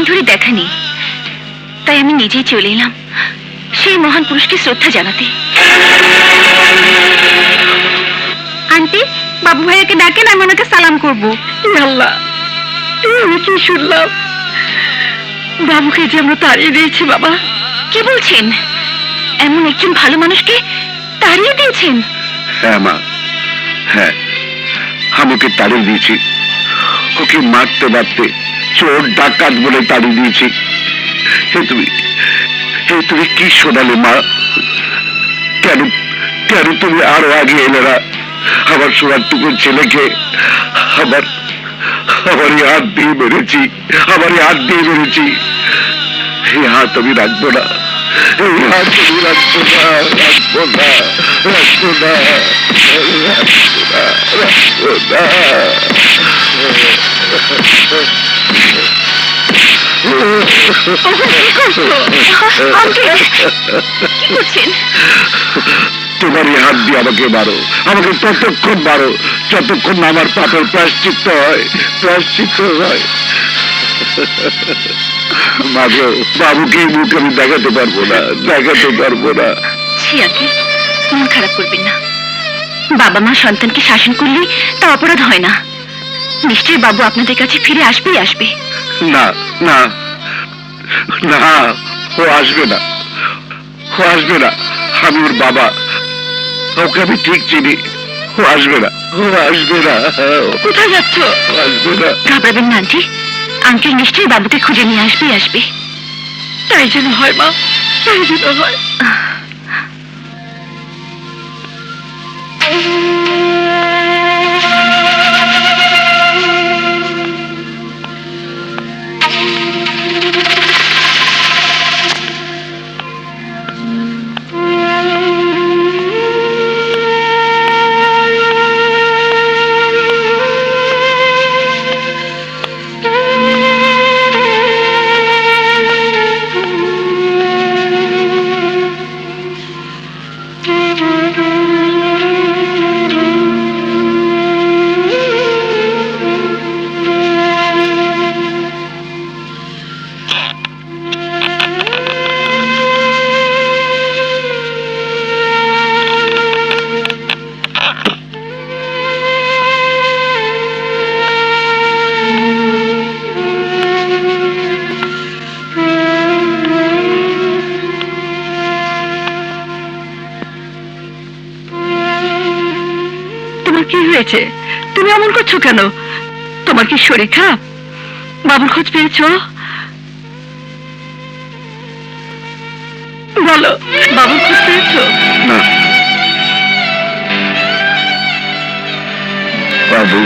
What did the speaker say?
কদিন ধরে দেখা নেই। তাই আমি নিজেই চলে এলাম সেই মহান পুরুষকে শ্রদ্ধা জানাতে। আন্টি বাবু ভাইয়াকে ডাকেন আমি ওনাকে সালাম করব। আল্লাহ আমি কি শুনলাম? বাবুকে যে আমরা তাড়িয়ে দিয়েছি বাবা। কি বলছেন? এমন একজন ভালো মানুষকে তাড়িয়ে দিয়েছেন? হ্যাঁ মা। হ্যাঁ আমি ওকে তাড়িয়ে দিয়েছি। ওকে মারতে মারতে চোর, ডাকাত বলে তাড়িয়ে দিয়েছি। হে তুমি হে তুমি কি শোনালে, মা? কেন কেন তুমি আরও আগে এলে না? আমার সোনারটুকুর ছেলেকে আমার আমার এই হাত দিয়ে মেরেছি আমার এই হাত দিয়ে মেরেছি। এই হাত আমি রাখব না, এই হাত আমি রাখব না রাখব না রাখব না রাখব না রাখব না। আঙ্কেল, কি করছেন হাত দিয়ে আমাকে মারো আমাকে ততক্ষণ মারো যতক্ষণ না আমার পাপের প্রায়শ্চিত্ত হয় প্রায়শ্চিত্ত হয়। মাগো বাবুকে মুখ আমি দেখাতে পারব না দেখাতে পারব না। ছি আঙ্কেল মন খারাপ করবেন না। বাবা মা সন্তানকে শাসন করলে তা অপরাধ হয় না। নিশ্চয়ই বাবু আপনাদের কাছে ফিরে আসবেই আসবে। না না। না ও আসবে না। ও আসবে না আমি ওর বাবা। ওকে আমি ঠিক চিনি। ও আসবে না ও আসবে না। কোথায় যাচ্ছ? আসবে না। ঘাবড়াবেন না আন্টি। আঙ্কেল নিশ্চয়ই বাবুকে খুঁজে নিয়ে আসবে আসবে। তাই যেন হয় মা। তাই যেন হয়। তোমার কি হয়েছে? তুমি এমন করছ কেন? তোমার কি শরীর খারাপ? বাবুর খোঁজ পেয়েছ? বলো, বাবুর খোঁজ পেয়েছ? বাবু